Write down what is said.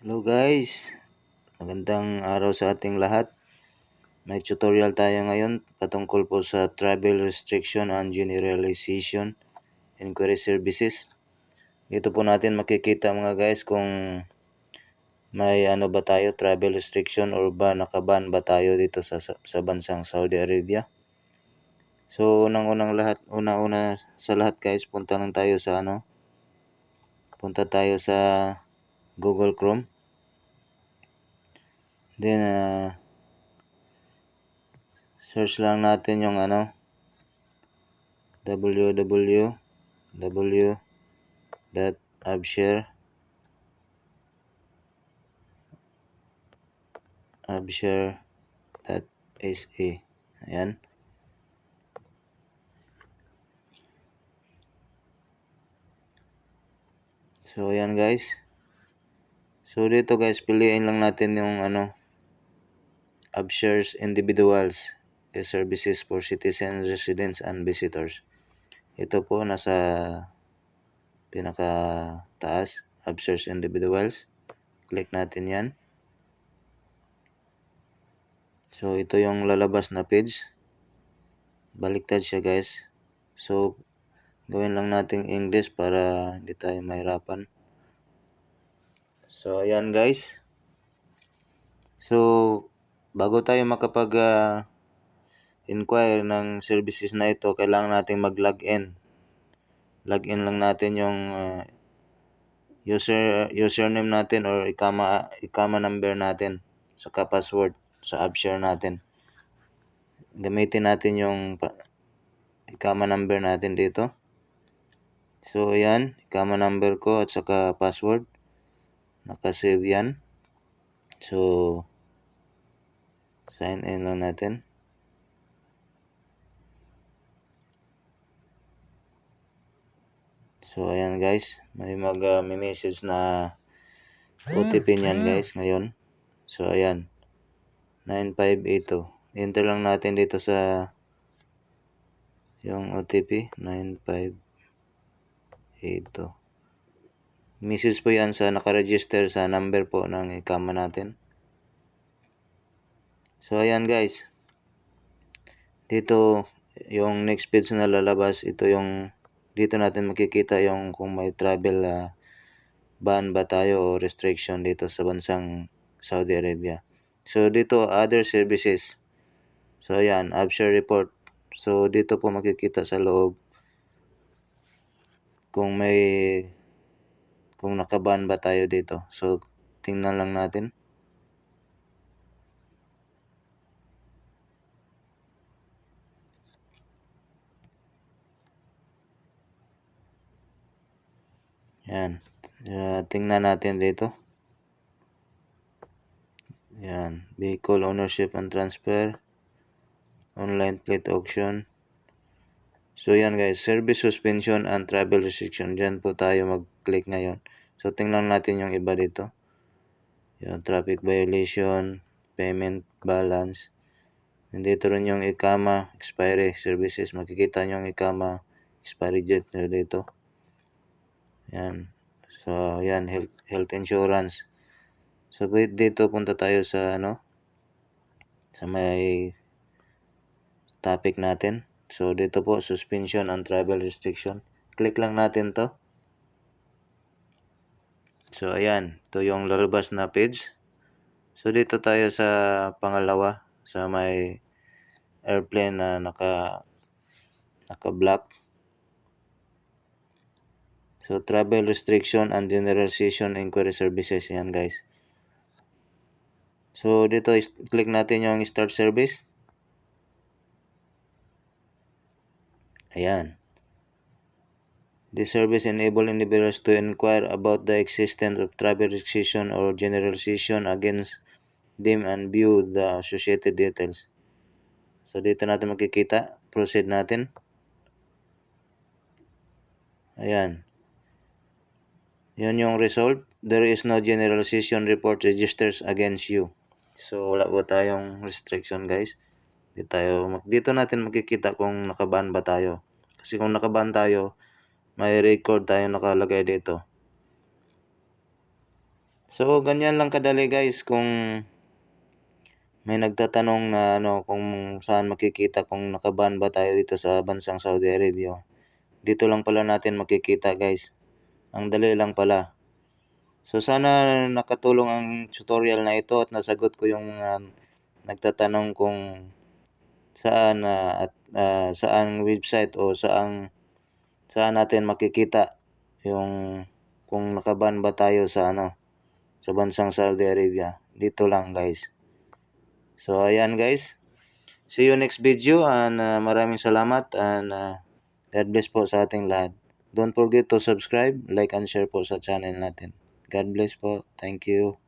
Hello guys, magandang araw sa ating lahat. May tutorial tayo ngayon patungkol po sa travel restriction and generalization inquiry services. Dito po natin makikita mga guys kung may ano ba tayo travel restriction or ba nakaban ba tayo dito sa sa bansang Saudi Arabia. So unang-unang lahat, una-una sa lahat guys, punta lang tayo sa ano. Punta tayo sa Google Chrome. Then, uh, search lang natin yung ano, www.abshare abshare.sa Ayan. So, ayan guys. So, dito guys, piliin lang natin yung ano, Abshares Individuals e Services for Citizens, Residents, and Visitors. Ito po nasa pinaka taas, Abshares Individuals. Click natin yan. So, ito yung lalabas na page. Baliktad siya guys. So, gawin lang natin English para hindi tayo mahirapan. So, ayan guys. So, bago tayo makapag uh, inquire ng services na ito, kailangan natin mag-login. Login lang natin yung uh, user username natin or ikama ikama number natin saka password sa AppShare natin. Gamitin natin yung ikama number natin dito. So, ayan, ikama number ko at saka password. Nakasave yan. So, sign in lang natin. So, ayan guys. May mag-message uh, na OTP niyan guys ngayon. So, ayan. 9582. Enter lang natin dito sa yung OTP. 9582. Message po yan sa nakaregister sa number po ng ikama natin. So, ayan guys. Dito, yung next page na lalabas, ito yung dito natin makikita yung kung may travel uh, ban ba tayo o restriction dito sa bansang Saudi Arabia. So dito other services. So ayan, Abshare report. So dito po makikita sa loob kung may kung nakaban ba tayo dito. So tingnan lang natin. Yan. Uh, tingnan natin dito. Yan. Vehicle ownership and transfer. Online plate auction. So yan guys. Service suspension and travel restriction. Diyan po tayo mag-click ngayon. So tingnan natin yung iba dito. Yung traffic violation. Payment balance. Nandito rin yung ikama expiry services. Makikita nyo yung ikama expiry date nyo dito. Yan. So, yan, health, health insurance. So, dito punta tayo sa, ano, sa may topic natin. So, dito po, suspension and travel restriction. Click lang natin to. So, ayan. Ito yung lalabas na page. So, dito tayo sa pangalawa. Sa may airplane na naka naka-block. So, travel restriction and generalization inquiry services. Yan guys. So, dito click natin yung start service. Ayan. This service enable individuals to inquire about the existence of travel restriction or generalization against them and view the associated details. So, dito natin makikita. Proceed natin. Ayan. Yun yung result. There is no generalization report registers against you. So, wala po tayong restriction guys. Dito, tayo, dito natin makikita kung nakaban ba tayo. Kasi kung nakaban tayo, may record tayo nakalagay dito. So, ganyan lang kadali guys kung may nagtatanong na ano kung saan makikita kung nakaban ba tayo dito sa bansang Saudi Arabia. Dito lang pala natin makikita guys. Ang dali lang pala. So sana nakatulong ang tutorial na ito at nasagot ko yung mga nagtatanong kung saan ah, at ah, saan website o saan saan natin makikita yung kung nakaban ba tayo sa ano sa bansang Saudi Arabia. Dito lang guys. So ayan guys. See you next video and ah, maraming salamat and ah, God bless po sa ating lahat. Don't forget to subscribe, like and share po sa channel natin. God bless po. Thank you.